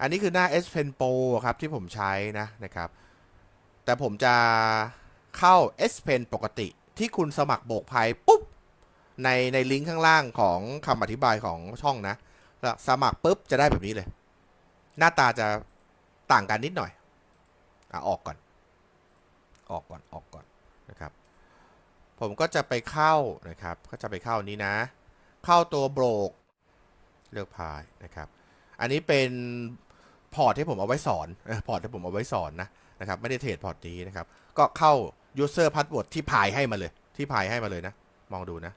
อันนี้คือหน้า S Pen Pro ครับที่ผมใช้นะนะครับ แต่ผมจะเข้า S Pen ปกติที่คุณสมัครโบกภัยปุ๊บ ในในลิงก์ข้างล่างของคำอธิบายของช่องนะแล้วสมัครปุ๊บจะได้แบบนี้เลย หน้าตาจะต่างกันนิดหน่อยอะออกก่อน ออกก่อนออกก่อนนะครับ ผมก็จะไปเข้านะครับ ก็จะไปเข้านี้นะ เข้าตัวโบรกเลือกพายนะครับ อันนี้เป็น พอร์ตที่ผมเอาไว้สอนพอร์ตที่ผมเอาไว้สอนนะนะครับไม่ได้เทรดพอร์ตนี้นะครับก็เข้า user password ที่พายให้มาเลย ที่พายให้มาเลยนะ มองดูนะ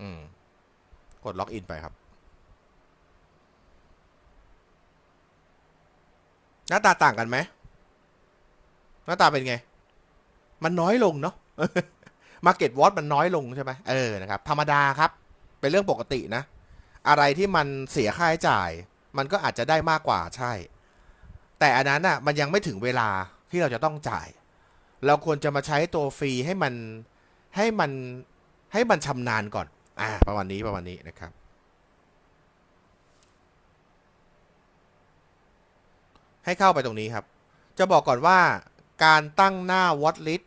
อืมกดล็อกอินไปครับ หน้าตาต่างกันไหม หน้าตาเป็นไง มันน้อยลงเนาะ มาเก็ตวอตมันน้อยลงใช่ไหมเออนะครับธรรมดาครับ เป็นเรื่องปกตินะ อะไรที่มันเสียค่าใช้จ่าย มันก็อาจจะได้มากกว่าใช่ แต่อันนั้นอะมันยังไม่ถึงเวลาที่เราจะต้องจ่าย เราควรจะมาใช้ตัวฟรีให้มันให้มันให้มันชำนาญก่อน อ่า ประมาณนี้ประมาณนี้นะครับ ให้เข้าไปตรงนี้ครับ จะบอกก่อนว่าการตั้งหน้า watch list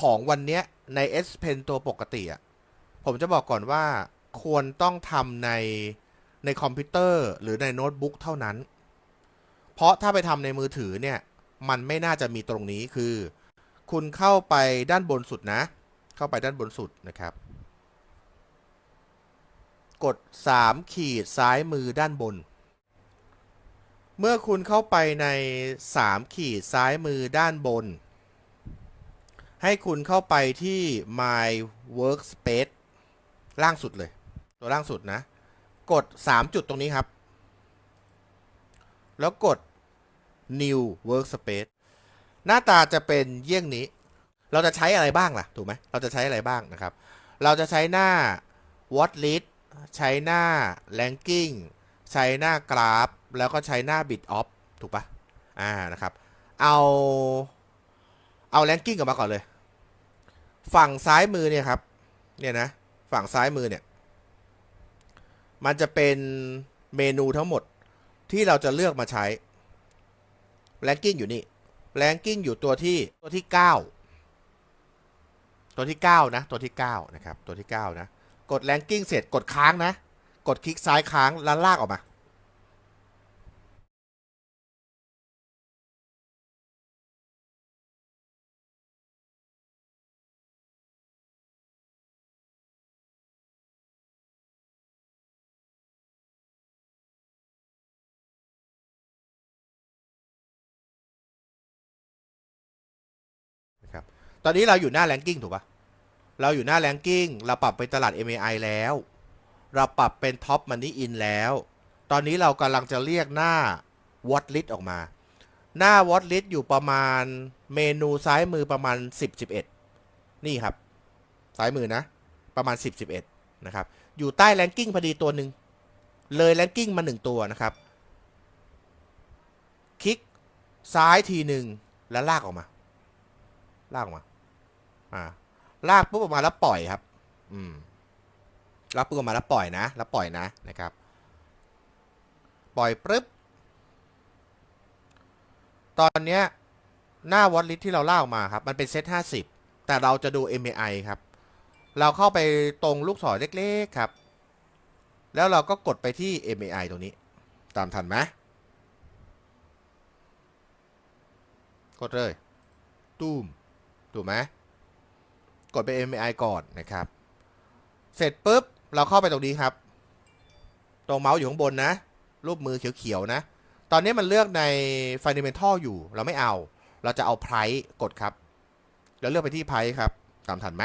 ของวันเนี้ย ใน S Pen ตัวปกติอะผมจะบอกก่อนว่าควรต้องทำในในคอมพิวเตอร์หรือในโน้ตบุ๊กเท่านั้น เพราะถ้าไปทำในมือถือเนี่ย มันไม่น่าจะมีตรงนี้คือ คุณเข้าไปด้านบนสุดนะ เข้าไปด้านบนสุดนะครับ กด 3 ขีดซ้ายมือด้านบน เมื่อคุณเข้าไปใน 3 ขีดซ้ายมือด้านบน ให้คุณเข้าไปที่ my workspace ล่างสุดเลย ตัวล่างสุดนะ กด 3 จุดตรงนี้ครับ แล้วกด new workspace หน้าตาจะเป็นเยี่ยงนี้ เราจะใช้อะไรบ้างล่ะ ถูกไหม เราจะใช้อะไรบ้างนะครับ เราจะใช้หน้า what list ใช้หน้า ranking ใช้หน้ากราฟ แล้วก็ใช้หน้า bit off ถูกปะอ่านะครับ เอา เอา ranking กลับมาก่อนเลย ฝั่งซ้ายมือเนี่ยครับ เนี่ยนะ ฝั่งซ้ายมือเนี่ย มันจะเป็นเมนูทั้งหมดที่เราจะเลือกมาใช้ ranking อยู่นี่ ranking อยู่ตัวที่ตัวที่ 9 ตัวที่ 9 นะ ตัวที่ 9 นะครับ ตัวที่ 9 นะ กด ranking เสร็จกดค้างนะ กดคลิกซ้ายค้างแล้วลากออกมา ตอนนี้เราอยู่หน้า ranking ถูกปะเราอยู่หน้า ranking เราปรับเป็นตลาด MAI แล้ว เราปรับเป็น top money in แล้ว ตอนนี้เรากำลังจะเรียกหน้า watch list ออกมา หน้า watch list อยู่ประมาณเมนูซ้ายมือประมาณ 10 11 นี่ครับ ซ้ายมือนะ ประมาณ 10 11 นะครับ อยู่ใต้ ranking พอดีตัวหนึ่งเลย ranking มาหนึ่งตัวนะครับ คลิกซ้ายทีหนึ่งแล้วลากออกมา ลากออกมา อ่าลากปุ๊บออกมาแล้วปล่อยครับ อืมลากปุ๊บออกมาแล้วปล่อยนะ แล้วปล่อยนะนะครับ ปล่อยปุ๊บ ตอนเนี้ยหน้าวอตลิสที่เราเล่ามาครับ มันเป็นเซตห้าสิบแต่เราจะดู MAI ครับ เราเข้าไปตรงลูกศรเล็กๆครับ แล้วเราก็กดไปที่ MAI ตรงนี้ ตามทันไหมกดเลยตุ้มถูกไหม กดไป MAI ก่อนนะครับ เสร็จปุ๊บ เราเข้าไปตรงนี้ครับ ตรงเมาส์อยู่ข้างบนนะ รูปมือเขียวๆนะ ตอนนี้มันเลือกใน Fundamental อยู่ เราไม่เอา เราจะเอา Price กดครับ แล้วเลือกไปที่ Price ครับ ตามทันไหม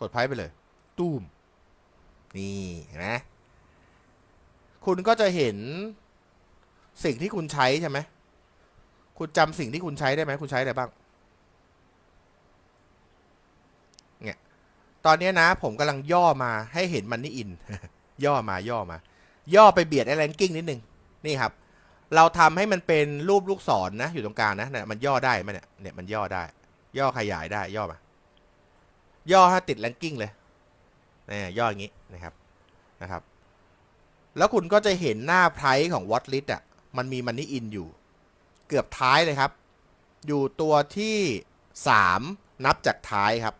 กด Price ไปเลยตุ้มนี่เห็นไหมคุณก็จะเห็นสิ่งที่คุณใช้ใช่ไหม คุณจำสิ่งที่คุณใช้ได้ไหม คุณใช้อะไรบ้าง เนี่ย ตอนนี้นะ ผมกำลังย่อมาให้เห็นมันนี่อิน ย่อมาย่อมา ย่อไปเบียดไอ้แรงกิ้งนิดนึง นี่ครับ เราทำให้มันเป็นรูปลูกศรนนะ อยู่ตรงกลางนะเนี่ยมันย่อได้ไหมเนี่ยเนี่ยมันย่อได้ ย่อขยายได้ย่อมา ย่อให้ติดแรงกิ้งเลยนี่ย่ออย่างนี้นะครับนะครับ แล้วคุณก็จะเห็นหน้าไพร์ของวอตลิสอะมันมีมันนี่อินอยู่ เกือบท้ายเลยครับ อยู่ตัวที่สามนับจากท้ายครับ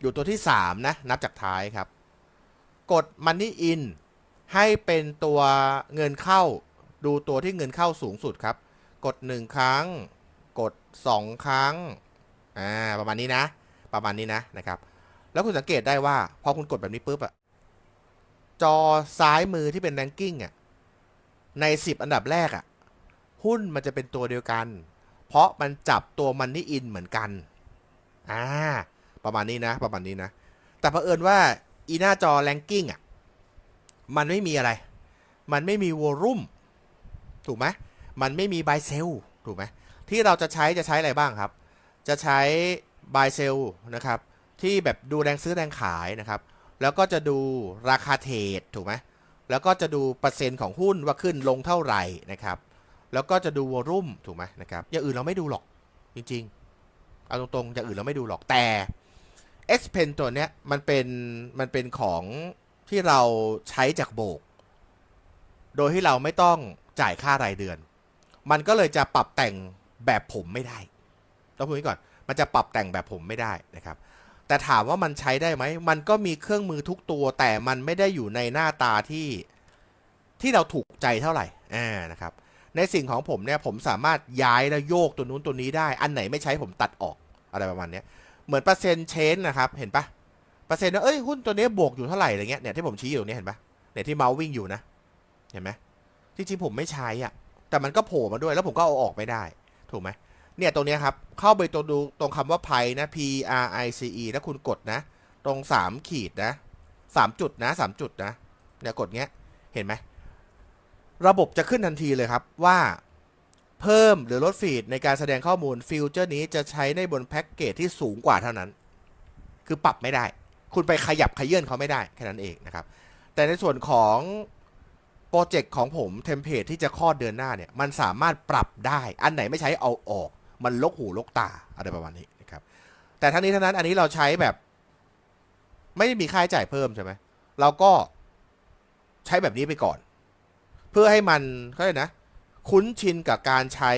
อยู่ตัวที่สามนะ นับจากท้ายครับ กดมันนี่อินให้เป็นตัวเงินเข้า ดูตัวที่เงินเข้าสูงสุดครับ กดหนึ่งครั้ง กดสองครั้ง อ่า ประมาณนี้นะ ประมาณนี้นะนะครับ แล้วคุณสังเกตได้ว่า พอคุณกดแบบนี้ปุ๊บอะจอซ้ายมือที่เป็นแรงกิ้งอะใน 10 อันดับแรกอะหุ้นมันจะเป็นตัวเดียวกัน เพราะมันจับตัวมันนี่อินเหมือนกัน อ่า ประมาณนี้นะ ประมาณนี้นะ แต่เผอิญว่าอีหน้าจอแรงกิ้งอะ มันไม่มีอะไร มันไม่มีวอลุ่มถูกไหมมันไม่มีบายเซลถูกไหมที่เราจะใช้จะใช้อะไรบ้างครับ จะใช้บายเซลนะครับ ที่แบบดูแรงซื้อแรงขายนะครับ แล้วก็จะดูราคาเทรดถูกไหมแล้วก็จะดูเปอร์เซ็นต์ของหุ้นว่าขึ้นลงเท่าไหร่นะครับ แล้วก็จะดูวอลุ่มถูกไหมนะครับ อย่างอื่นเราไม่ดูหรอกจริงๆ เอาตรงๆ อย่างอื่นเราไม่ดูหรอกแต่ S Pen ตัวเนี้ยมันเป็นมันเป็นของที่เราใช้จากโบก โดยที่เราไม่ต้องจ่ายค่ารายเดือน มันก็เลยจะปรับแต่งแบบผมไม่ได้ต้องพูดก่อน มันจะปรับแต่งแบบผมไม่ได้นะครับ แต่ถามว่ามันใช้ได้ไหม มันก็มีเครื่องมือทุกตัว แต่มันไม่ได้อยู่ในหน้าตาที่ที่เราถูกใจเท่าไหร่อ่านะครับ ในสิ่งของผมเนี่ยผมสามารถย้ายแล้วโยกตัวนู้นตัวนี้ได้ อันไหนไม่ใช้ผมตัดออกอะไรประมาณนี้ เหมือนเปอร์เซ็นต์เชนนะครับเห็นปะเปอร์เซ็นต์ว่าเอ้ยหุ้นตัวนี้บวกอยู่เท่าไหร่อะไรเงี้ยเนี่ยที่ผมชี้อยู่ตรงนี้เห็นปะเนี่ยที่เมาส์วิ่งอยู่นะเห็นไหมจริงๆผมไม่ใช้อะแต่มันก็โผล่มาด้วยแล้วผมก็เอาออกไม่ได้ถูกไหมเนี่ยตรงนี้ครับเข้าไปตรงดูตรงคำว่าไพนะ P R I C E แล้วคุณกดนะ ตรงสามขีดนะสามจุดนะสามจุดนะเนี่ยกดเงี้ยเห็นไหมระบบจะขึ้นทันทีเลยครับว่า เพิ่มหรือลดฟีดในการแสดงข้อมูลฟิวเจอร์นี้จะใช้ในบนแพ็กเกจที่สูงกว่าเท่านั้น คือปรับไม่ได้ คุณไปขยับขยื่นเขาไม่ได้แค่นั้นเองนะครับ แต่ในส่วนของโปรเจกต์ของผมเทมเพลตที่จะคลอดเดือนหน้าเนี่ย มันสามารถปรับได้ อันไหนไม่ใช้เอาออก มันลกหูลกตาอะไรประมาณนี้นะครับ แต่ทั้งนี้ทั้งนั้นอันนี้เราใช้แบบ ไม่ได้มีค่าใช้จ่ายเพิ่มใช่ไหมเราก็ใช้แบบนี้ไปก่อน เพื่อให้มันเขาเลยกนะ คุ้นชินกับการใช้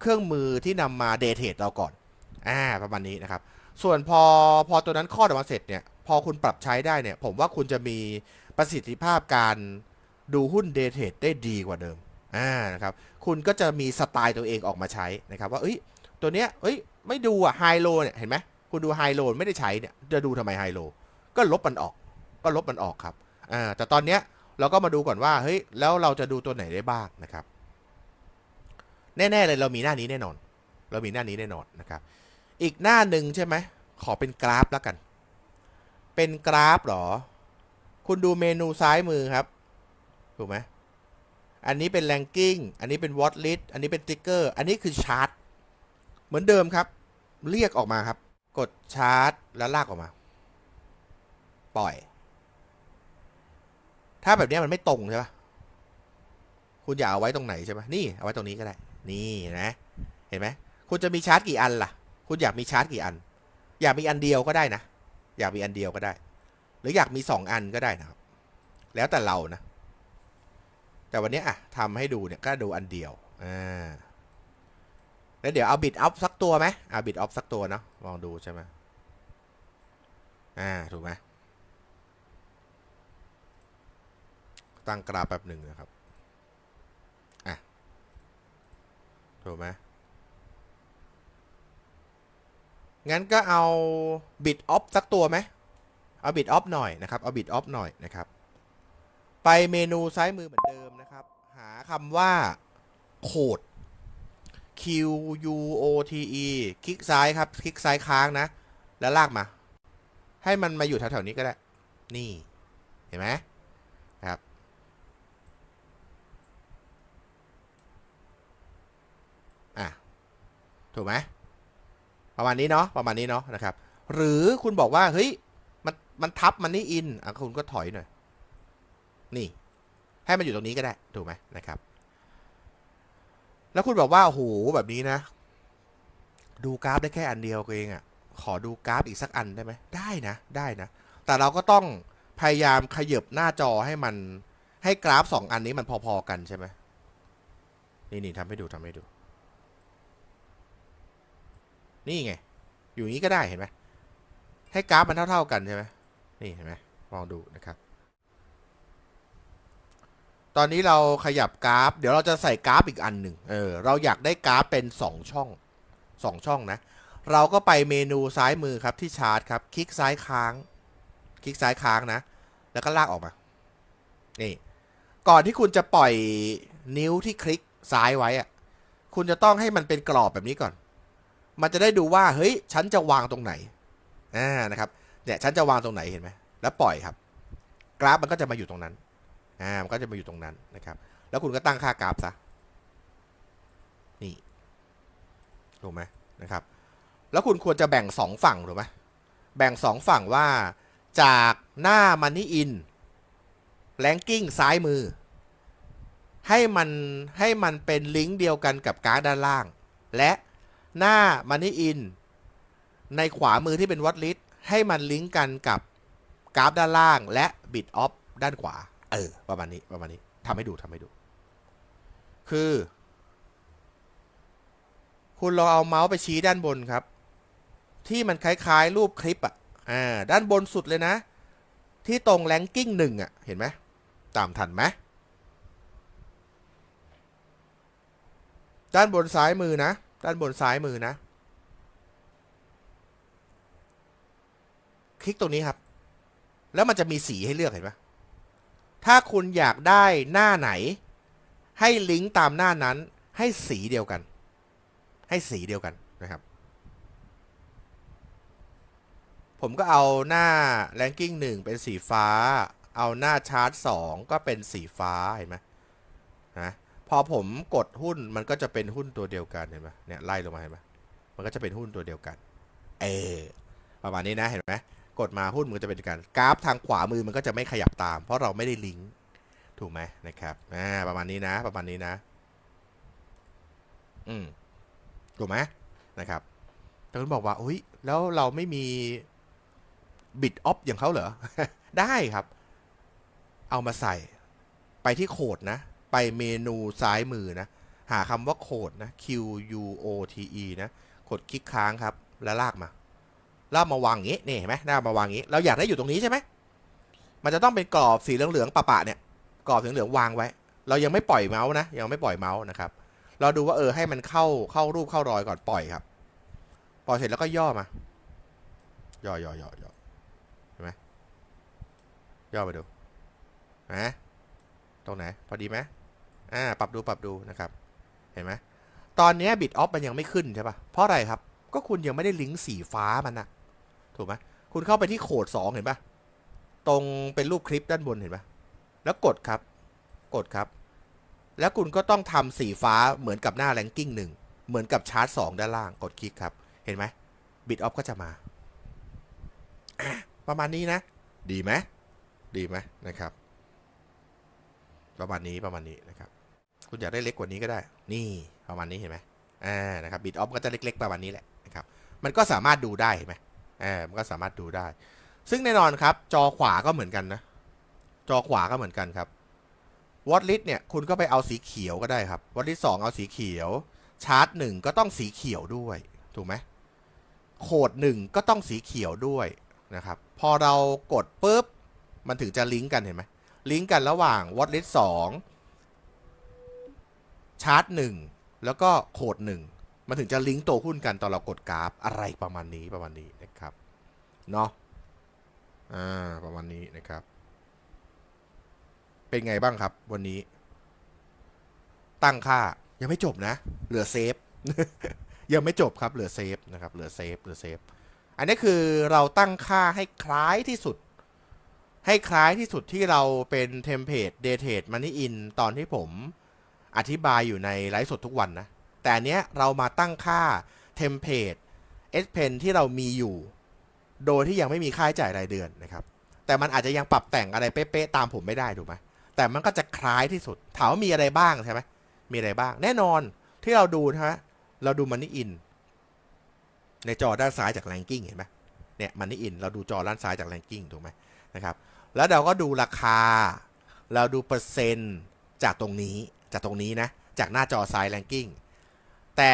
เครื่องมือที่นำมาเดทเทรดเราก่อนอ่าประมาณนี้นะครับ ส่วนพอพอตัวนั้นคลอดออกมาเสร็จเนี่ย พอคุณปรับใช้ได้เนี่ย ผมว่าคุณจะมีประสิทธิภาพการดูหุ้นเดทเทรดได้ดีกว่าเดิมอ่านะครับ คุณก็จะมีสไตล์ตัวเองออกมาใช้นะครับว่าเอ้ยตัวเนี้ยเอ้ยไม่ดูอะไฮโลเนี่ยเห็นไหมคุณดูไฮโลไม่ได้ใช้เนี่ยจะดูทำไมไฮโลก็ลบมันออก ก็ลบมันออกครับอ่าแต่ตอนเนี้ยเราก็มาดูก่อนว่าเฮ้ยแล้วเราจะดูตัวไหนได้บ้างนะครับ แน่ๆเลยเรามีหน้านี้แน่นอน เรามีหน้านี้แน่นอนนะครับ อีกหน้าหนึ่งใช่ไหมขอเป็นกราฟแล้วกัน เป็นกราฟหรอ คุณดูเมนูซ้ายมือครับ ถูกไหมอันนี้เป็นแรงกิ้งอันนี้เป็นวอตลิสอันนี้เป็นติ๊กเกอร์อันนี้คือชาร์ตเหมือนเดิมครับ เรียกออกมาครับ กดชาร์ตแล้วลากออกมา ปล่อย ถ้าแบบนี้มันไม่ตรงใช่ปะคุณอยากเอาไว้ตรงไหนใช่ไหมนี่เอาไว้ตรงนี้ก็ได้ นี่นะเห็นไหมคุณจะมีชาร์จกี่อันล่ะ คุณอยากมีชาร์จกี่อัน อยากมีอันเดียวก็ได้นะ อยากมีอันเดียวก็ได้ หรืออยากมีสองอันก็ได้นะครับ แล้วแต่เรานะ แต่วันนี้อะทำให้ดูเนี่ยก็ดูอันเดียวอ่าแล้วเดี๋ยวเอาบิดอัพสักตัวไหมเอาบิดอัพสักตัวเนาะลองดูใช่ไหมอ่าถูกไหมตั้งกราฟแบบหนึ่งนะครับ อะ ถูกไหมงั้นก็เอาบิดออฟสักตัวไหมเอาบิดออฟหน่อยนะครับ เอาบิดออฟหน่อยนะครับ ไปเมนูซ้ายมือเหมือนเดิมนะครับ หาคำว่าโคด Q U O T E คลิกซ้ายครับ คลิกซ้ายค้างนะ แล้วลากมา ให้มันมาอยู่แถวๆนี้ก็ได้ นี่ เห็นไหมครับ อะ ถูกไหมประมาณนี้เนาะประมาณนี้เนาะนะครับ หรือคุณบอกว่าเฮ้ยมันมันทับมันนี่อินอะคุณก็ถอยหน่อยนี่ ให้มันอยู่ตรงนี้ก็ได้ถูกไหมนะครับ แล้วคุณบอกว่าโอ้โหแบบนี้นะ ดูกราฟได้แค่อันเดียวเองอะ่ะขอดูกราฟอีกสักอันได้ไหมได้นะได้นะ แต่เราก็ต้องพยายามขยับหน้าจอให้มันให้กราฟสองอันนี้มันพอๆกันใช่ไหมนี่นี่ทำให้ดูทำให้ดู นี่ไง อยู่งนี้ก็ได้เห็นไหมให้กราฟมันเท่า ๆกันใช่ไหมนี่เห็นไหมลองดูนะครับ ตอนนี้เราขยับกราฟ เดี๋ยวเราจะใส่กราฟอีกอันหนึ่งเออเราอยากได้กราฟเป็นสองช่องสองช่องนะ เราก็ไปเมนูซ้ายมือครับที่ชาร์ตครับ คลิกซ้ายค้าง คลิกซ้ายค้างนะ แล้วก็ลากออกมา นี่ ก่อนที่คุณจะปล่อยนิ้วที่คลิกซ้ายไว้อะคุณจะต้องให้มันเป็นกรอบแบบนี้ก่อน มันจะได้ดูว่าเฮ้ยฉันจะวางตรงไหนอ่านะครับเนี่ยฉันจะวางตรงไหนเห็นไหมแล้วปล่อยครับ กราฟมันก็จะมาอยู่ตรงนั้นอ่ามันก็จะมาอยู่ตรงนั้นนะครับ แล้วคุณก็ตั้งค่ากราฟซะนี่ถูกไหมนะครับ แล้วคุณควรจะแบ่งสองฝั่งถูกไหมแบ่งสองฝั่งว่าจากหน้ามันนี่อินแลงกิ้งซ้ายมือ ให้มันให้มันเป็นลิงก์เดียวกันกับการ์ดด้านล่าง และ หน้ามันนี่อินในขวามือที่เป็นวัดลิสให้มันลิงก์กันกับกราฟด้านล่าง และบิตออฟด้านขวา เออ ประมาณนี้ประมาณนี้ทำให้ดูทำให้ดู คือ คุณลองเอาเมาส์ไปชี้ด้านบนครับ ที่มันคล้าย ๆ รูปคลิปอะอ่าด้านบนสุดเลยนะ ที่ตรงแรงกิ้งหนึ่งอะ เห็นไหมตามทันไหมด้านบนซ้ายมือนะ ด้านบนซ้ายมือนะ คลิกตรงนี้ครับ แล้วมันจะมีสีให้เลือกเห็นไหมถ้าคุณอยากได้หน้าไหน ให้ลิงก์ตามหน้านั้น ให้สีเดียวกัน ให้สีเดียวกันนะครับ ผมก็เอาหน้า ranking 1เป็นสีฟ้า เอาหน้าชาร์ต2ก็เป็นสีฟ้าเห็นไหมนะ พอผมกดหุ้นมันก็จะเป็นหุ้นตัวเดียวกันเห็นไหมเนี่ยไล่ลงมาเห็นไหมมันก็จะเป็นหุ้นตัวเดียวกัน เออประมาณนี้นะเห็นไหมกดมาหุ้นมันก็จะเป็นกันกราฟทางขวามือมันก็จะไม่ขยับตาม เพราะเราไม่ได้ลิงก์ถูกไหมนะครับอ่าประมาณนี้นะ ประมาณนี้นะ อืมถูกไหมนะครับแต่คุณบอกว่าอุ้ยแล้วเราไม่มีบิตออฟอย่างเขาเหรอ ได้ครับ เอามาใส่ไปที่โคดนะ ไปเมนูซ้ายมือนะ หาคำว่าโคดนะ Q U O T E นะกดคลิกค้างครับ แล้วลากมาลากมาวางอย่างงี้นี่เห็นไหมลากมาวางอย่างงี้ เราอยากได้อยู่ตรงนี้ใช่ไหมมันจะต้องเป็นกรอบสีเหลืองๆปะๆเนี่ยกรอบสีเหลืองวางไว้ เรายังไม่ปล่อยเมาส์นะยังไม่ปล่อยเมาส์นะครับ เราดูว่าเออให้มันเข้าเข้ารูปเข้ารอยก่อนปล่อยครับ ปล่อยเสร็จแล้วก็ย่อมา ย่อย่อย่อย่อเห็นไหมย่อไปดูนะตรงไหนพอดีไหม อ่าปรับดูปรับดูนะครับเห็นไหมตอนนี้บิตออฟมันยังไม่ขึ้นใช่ปะเพราะอะไรครับ ก็คุณยังไม่ได้ลิงก์สีฟ้ามันนะถูกไหมคุณเข้าไปที่โคดสองเห็นปะตรงเป็นรูปคลิปด้านบนเห็นปะแล้วกดครับ กดครับ แล้วคุณก็ต้องทำสีฟ้าเหมือนกับหน้าแรงกิ้งหนึ่งเหมือนกับชาร์ตสองด้านล่างกดคลิกครับ เห็นไหมบิตออฟก็จะมาะประมาณนี้นะ ดีไหมดีไหมนะครับ ประมาณนี้ประมาณนี้นะครับ คุณอยากได้เล็กกว่านี้ก็ได้ นี่ประมาณนี้เห็นไหมอ่านะครับบิตออฟก็จะเล็กๆประมาณนี้แหละนะครับ มันก็สามารถดูได้เห็นไหมอ่ามันก็สามารถดูได้ ซึ่งแน่นอนครับ จอขวาก็เหมือนกันนะ จอขวาก็เหมือนกันครับวอตลิสเนี่ยคุณก็ไปเอาสีเขียวก็ได้ครับวอตลิสสองเอาสีเขียว ชาร์ตหนึ่งก็ต้องสีเขียวด้วย ถูกไหมโคดหนึ่งก็ต้องสีเขียวด้วยนะครับ พอเรากดปุ๊บ มันถึงจะลิงก์กันเห็นไหมลิงก์กันระหว่างวอตลิสสอง ชาร์ตหนึ่งแล้วก็โคดหนึ่งมันถึงจะลิงก์ตัวหุ้นกันตอนเรากดกราฟอะไรประมาณนี้ประมาณนี้นะครับเนาะอ่าประมาณนี้นะครับ เป็นไงบ้างครับ วันนี้ ตั้งค่ายังไม่จบนะ เหลือเซฟยังไม่จบครับเหลือเซฟนะครับเหลือเซฟเหลือเซฟอันนี้คือเราตั้งค่าให้คล้ายที่สุด ให้คล้ายที่สุดที่เราเป็นเทมเพลตเดทเทดมันนี่อินตอนที่ผม อธิบายอยู่ในไลฟ์สดทุกวันนะ แต่อันเนี้ยเรามาตั้งค่าเทมเพลต S Pen ที่เรามีอยู่ โดยที่ยังไม่มีค่าใช้จ่ายรายเดือนนะครับ แต่มันอาจจะยังปรับแต่งอะไรเป๊ะๆตามผมไม่ได้ถูกไหมแต่มันก็จะคล้ายที่สุด ถามว่ามีอะไรบ้างใช่ไหมมีอะไรบ้าง แน่นอนที่เราดูนะฮะเราดูมันนี่อินในจอด้านซ้ายจาก ranking เห็นไหมเนี่ยมันนี่อินเราดูจอด้านซ้ายจาก ranking ถูกไหมนะครับ แล้วเราก็ดูราคา เราดูเปอร์เซ็นต์จากตรงนี้ จากตรงนี้นะ จากหน้าจอซ้าย ranking แต่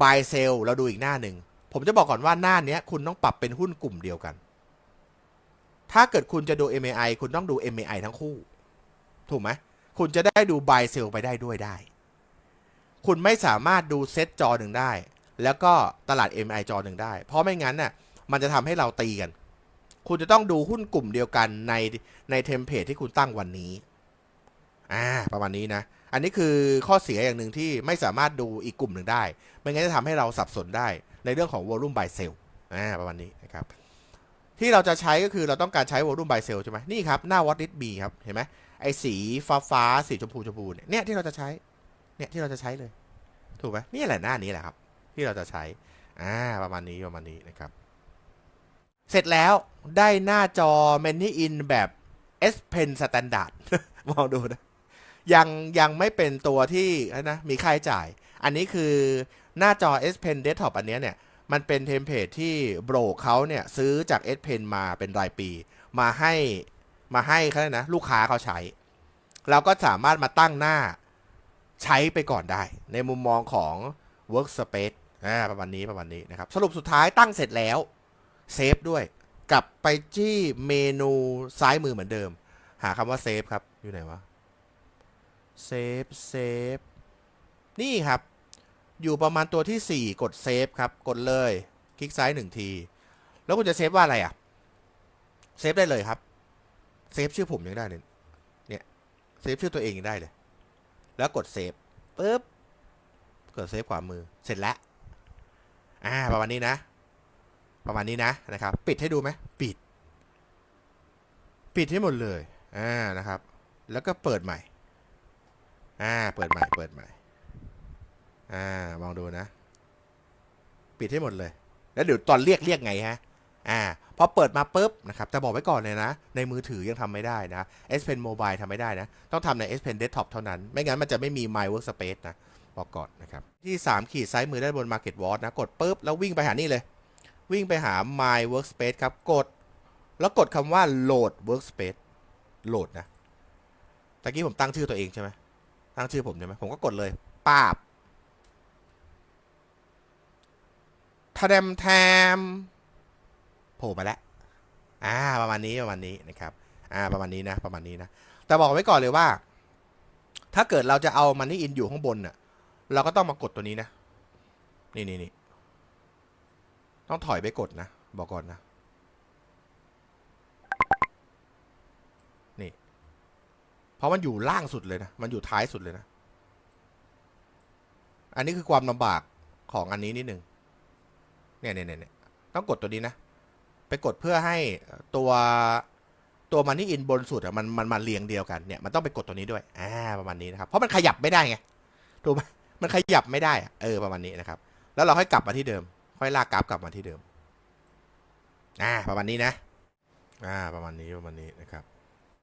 buy sell เราดูอีกหน้าหนึ่ง ผมจะบอกก่อนว่าหน้านี้คุณต้องปรับเป็นหุ้นกลุ่มเดียวกัน ถ้าเกิดคุณจะดู MAI คุณต้องดู MAI ทั้งคู่ ถูกไหมคุณจะได้ดู buy sell ไปได้ด้วยได้ คุณไม่สามารถดูเซตจอหนึ่งได้ แล้วก็ตลาด MI จอหนึ่งได้ เพราะไม่งั้นน่ะมันจะทำให้เราตีกัน คุณจะต้องดูหุ้นกลุ่มเดียวกันในในเทมเพลตที่คุณตั้งวันนี้ อ่า ประมาณนี้นะ อันนี้คือข้อเสียอย่างหนึ่งที่ไม่สามารถดูอีกกลุ่มหนึ่งได้ ไม่งั้นจะทำให้เราสับสนได้ในเรื่องของ volume by sell อ่าประมาณนี้นะครับ ที่เราจะใช้ก็คือเราต้องการใช้ volume by sell ใช่ไหมนี่ครับ หน้า what it be ครับ เห็นไหมไอ้สีฟ้าฟ้าๆสีชมพูชมพูเนี่ยเนี่ยที่เราจะใช้ เนี่ยที่เราจะใช้เลย ถูกไหมนี่แหละหน้านี้แหละครับ ที่เราจะใช้ อ่า ประมาณนี้ประมาณนี้นะครับ เสร็จแล้วได้หน้าจอ Many In แบบ S Pen Standard มองดูนะ ยังยังไม่เป็นตัวที่นะมีค่าใช้จ่าย อันนี้คือหน้าจอ S Pen Desktop อันนี้เนี่ย มันเป็นเทมเพลตที่โบรกเขาเนี่ย ซื้อจาก S Pen มาเป็นรายปี มาให้มาให้เขาเลยนะ ลูกค้าเขาใช้เราก็สามารถมาตั้งหน้าใช้ไปก่อนได้ ในมุมมองของ Workspace อ่าประมาณนี้ประมาณนี้นะครับ สรุปสุดท้ายตั้งเสร็จแล้วเซฟด้วย กลับไปที่เมนูซ้ายมือเหมือนเดิม หาคำว่าเซฟครับ อยู่ไหนวะ เซฟเซฟนี่ครับ อยู่ประมาณตัวที่ 4 กดเซฟครับ กดเลย คลิกซ้ายหนึ่งที แล้วคุณจะเซฟว่าอะไรอะ เซฟได้เลยครับ เซฟชื่อผมยังได้เลยเนี่ย เซฟชื่อตัวเองยังได้เลย แล้วกดเซฟปุ๊บ กดเซฟขวามือ เสร็จแล้ว อ่า ประมาณนี้นะ ประมาณนี้นะ นะครับ ปิดให้ดูไหม ปิด ปิดให้หมดเลย อ่า นะครับ แล้วก็เปิดใหม่ อ่า เปิดใหม่ เปิดใหม่ อ่า มองดูนะ ปิดให้หมดเลย แล้วเดี๋ยวตอนเรียกเรียกไงฮะ อ่า พอเปิดมาปุ๊บนะครับแต่บอกไว้ก่อนเลยนะ ในมือถือยังทำไม่ได้นะ S Pen Mobile ทำไม่ได้นะ ต้องทำใน S Pen Desktop เท่านั้น ไม่งั้นมันจะไม่มี My Workspace นะ บอกก่อนนะครับ ที่ 3 ขีดซ้ายมือด้านบน Market Watch นะ กดปุ๊บ แล้ววิ่งไปหานี่เลย วิ่งไปหา My Workspace ครับ กด แล้วกดคำว่า Load Workspace โหลดนะ ตะกี้ผมตั้งชื่อตัวเองใช่ไหม ตั้งชื่อผมใช่ไหมผมก็กดเลยปาบทะเดมแทมโผล่มาแล้วอ่าประมาณนี้ประมาณนี้นะครับอ่าประมาณนี้นะประมาณนี้นะ แต่บอกไว้ก่อนเลยว่า ถ้าเกิดเราจะเอามันนี่อินอยู่ข้างบนน่ะ เราก็ต้องมากดตัวนี้นะ นี่นี่นี่ต้องถอยไปกดนะ บอกก่อนนะ นี่ เพราะมันอยู่ล่างสุดเลยนะ มันอยู่ท้ายสุดเลยนะ อันนี้คือความลำบากของอันนี้นิดนึงเนี่ยเนี่ยเนี่ยต้องกดตัวนี้นะ ไปกดเพื่อให้ตัวตัวมันนี่อินบนสุดอะมันมันมาเรียงเดียวกันเนี่ยมันต้องไปกดตัวนี้ด้วยอ่าประมาณนี้นะครับ เพราะมันขยับไม่ได้ไงถูกไหมมันขยับไม่ได้เออประมาณนี้นะครับ แล้วเราค่อยกลับมาที่เดิม ค่อยลากกราฟกลับมาที่เดิมอ่าประมาณนี้นะอ่าประมาณนี้ประมาณนี้นะครับ